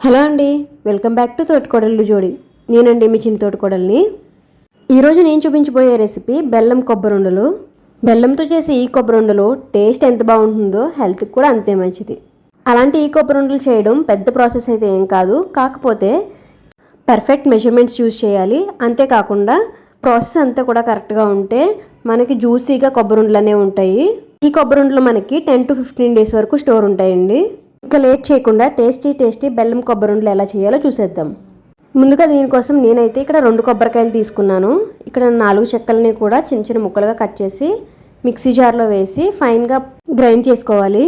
Hello అండి welcome back to తోటికోడళ్ళు జోడి. నేనండి మీ చిన్న తోటకోడల్ని. ఈరోజు నేను చూపించబోయే రెసిపీ బెల్లం కొబ్బరుండలు బెల్లంతో చేసే ఈ కొబ్బరుండలు టేస్ట్ ఎంత బాగుంటుందో హెల్త్కి కూడా అంతే మంచిది. అలాంటి ఈ కొబ్బరుండలు చేయడం పెద్ద ప్రాసెస్ అయితే ఏం కాదు. కాకపోతే పర్ఫెక్ట్ మెజర్మెంట్స్ యూజ్ చేయాలి. అంతేకాకుండా ప్రాసెస్ అంతా కూడా కరెక్ట్గా ఉంటే మనకి జ్యూసీగా కొబ్బరుండలు అనేవి ఉంటాయి. ఈ కొబ్బరుండలు మనకి టెన్ టు ఫిఫ్టీన్ డేస్ వరకు స్టోర్ ఉంటాయండి. ఇంకా లేట్ చేయకుండా టేస్టీ టేస్టీ బెల్లం కొబ్బరి ఉండలు ఎలా చేయాలో చూసేద్దాం. ముందుగా దీనికోసం నేనైతే ఇక్కడ రెండు కొబ్బరికాయలు తీసుకున్నాను. ఇక్కడ నాలుగు చెక్కల్ని కూడా చిన్న చిన్న ముక్కలుగా కట్ చేసి మిక్సీ జార్లో వేసి ఫైన్గా గ్రైండ్ చేసుకోవాలి.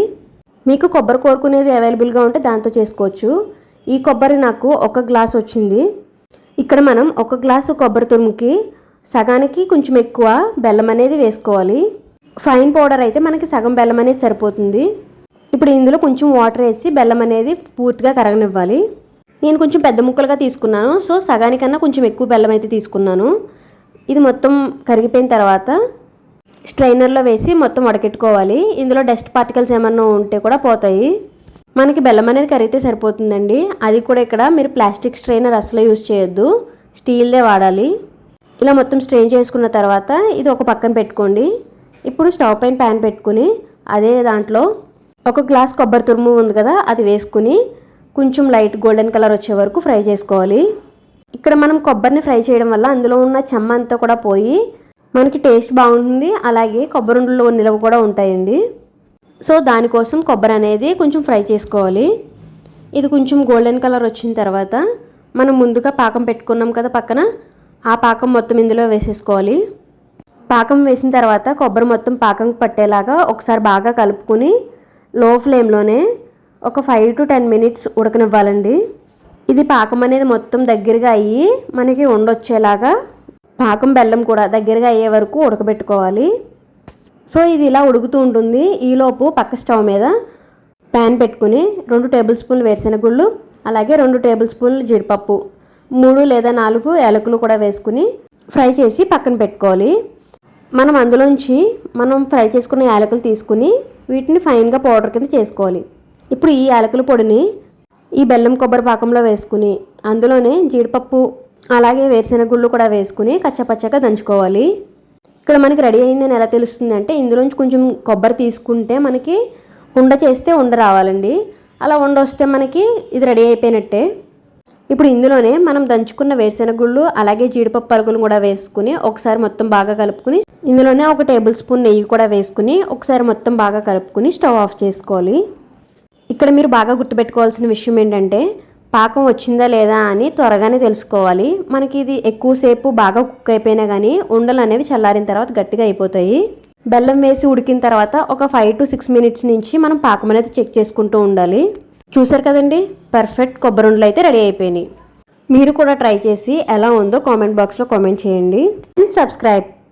మీకు కొబ్బరి కోరుకునేది అవైలబుల్గా ఉంటే దాంతో చేసుకోవచ్చు. ఈ కొబ్బరి నాకు ఒక గ్లాస్ వచ్చింది. ఇక్కడ మనం ఒక గ్లాసు కొబ్బరి తురుముకి సగానికి కొంచెం ఎక్కువ బెల్లం అనేది వేసుకోవాలి. ఫైన్ పౌడర్ అయితే మనకి సగం బెల్లం అనేది సరిపోతుంది. ఇప్పుడు ఇందులో కొంచెం వాటర్ వేసి బెల్లం అనేది పూర్తిగా కరగనివ్వాలి. నేను కొంచెం పెద్ద ముక్కలుగా తీసుకున్నాను. సో సగానికన్నా కొంచెం ఎక్కువ బెల్లం అయితే తీసుకున్నాను. ఇది మొత్తం కరిగిపోయిన తర్వాత స్ట్రైనర్లో వేసి మొత్తం వడకెట్టుకోవాలి. ఇందులో డస్ట్ పార్టికల్స్ ఏమన్నా ఉంటే కూడా పోతాయి. మనకి బెల్లం అనేది కరిగితే సరిపోతుందండి. అది కూడా ఇక్కడ మీరు ప్లాస్టిక్ స్ట్రైనర్ అసలు యూజ్ చేయొద్దు. స్టీల్దే వాడాలి. ఇలా మొత్తం స్ట్రెయిన్ చేసుకున్న తర్వాత ఇది ఒక పక్కన పెట్టుకోండి. ఇప్పుడు స్టవ్ పైన ప్యాన్ పెట్టుకుని అదే దాంట్లో ఒక గ్లాస్ కొబ్బరి తురుము ఉంది కదా అది వేసుకుని కొంచెం లైట్ గోల్డెన్ కలర్ వచ్చే వరకు ఫ్రై చేసుకోవాలి. ఇక్కడ మనం కొబ్బరిని ఫ్రై చేయడం వల్ల అందులో ఉన్న చెమ్మ అంతా కూడా పోయి మనకి టేస్ట్ బాగుంటుంది. అలాగే కొబ్బరి నిలవ కూడా ఉంటాయండి. సో దానికోసం కొబ్బరి అనేది కొంచెం ఫ్రై చేసుకోవాలి. ఇది కొంచెం గోల్డెన్ కలర్ వచ్చిన తర్వాత మనం ముందుగా పాకం పెట్టుకున్నాం కదా పక్కన ఆ పాకం మొత్తం ఇందులో వేసేసుకోవాలి. పాకం వేసిన తర్వాత కొబ్బరి మొత్తం పాకం పట్టేలాగా ఒకసారి బాగా కలుపుకొని లో ఫ్లేమ్లోనే ఒక ఫైవ్ టు టెన్ మినిట్స్ ఉడకనివ్వాలండి. ఇది పాకం అనేది మొత్తం దగ్గరగా అయ్యి మనకి ఉండొచ్చేలాగా పాకం బెల్లం కూడా దగ్గరగా అయ్యే వరకు ఉడకబెట్టుకోవాలి. సో ఇది ఇలా ఉడుకుతూ ఉంటుంది. ఈలోపు పక్క స్టవ్ మీద ప్యాన్ పెట్టుకుని రెండు టేబుల్ స్పూన్లు వేరుశెనగుళ్ళు అలాగే రెండు టేబుల్ స్పూన్లు జీడిపప్పు మూడు లేదా నాలుగు యాలకులు కూడా వేసుకుని ఫ్రై చేసి పక్కన పెట్టుకోవాలి. మనం అందులోంచి మనం ఫ్రై చేసుకున్న యాలకులు తీసుకుని వీటిని ఫైన్గా పౌడర్ కింద చేసుకోవాలి. ఇప్పుడు ఈ యాలకుల పొడిని ఈ బెల్లం కొబ్బరి పాకంలో వేసుకుని అందులోనే జీడిపప్పు అలాగే వేరుశెనగుళ్ళు కూడా వేసుకుని కచ్చపచ్చగా దంచుకోవాలి. ఇక్కడ మనకి రెడీ అయిందని ఎలా తెలుస్తుంది అంటే ఇందులోంచి కొంచెం కొబ్బరి తీసుకుంటే మనకి ఉండ చేస్తే ఉండ రావాలండి. అలా ఉండ వస్తే మనకి ఇది రెడీ అయిపోయినట్టే. ఇప్పుడు ఇందులోనే మనం దంచుకున్న వేరుశెనగుళ్ళు అలాగే జీడిపప్పు పలుకులు కూడా వేసుకుని ఒకసారి మొత్తం బాగా కలుపుకుని ఇందులోనే ఒక టేబుల్ స్పూన్ నెయ్యి కూడా వేసుకుని ఒకసారి మొత్తం బాగా కలుపుకుని స్టవ్ ఆఫ్ చేసుకోవాలి. ఇక్కడ మీరు బాగా గుర్తుపెట్టుకోవాల్సిన విషయం ఏంటంటే పాకం వచ్చిందా లేదా అని త్వరగానే తెలుసుకోవాలి. మనకి ఇది ఎక్కువసేపు బాగా కుక్ అయిపోయినా కానీ ఉండలు అనేవి చల్లారిన తర్వాత గట్టిగా అయిపోతాయి. బెల్లం వేసి ఉడికిన తర్వాత ఒక ఫైవ్ టు సిక్స్ మినిట్స్ నుంచి మనం పాకం అనేది చెక్ చేసుకుంటూ ఉండాలి. చూసారు కదండి? పర్ఫెక్ట్ కొబ్బరి ఉండలు అయితే రెడీ అయిపోయినాయి. మీరు కూడా ట్రై చేసి ఎలా ఉందో కామెంట్ బాక్స్లో కామెంట్ చేయండి. And subscribe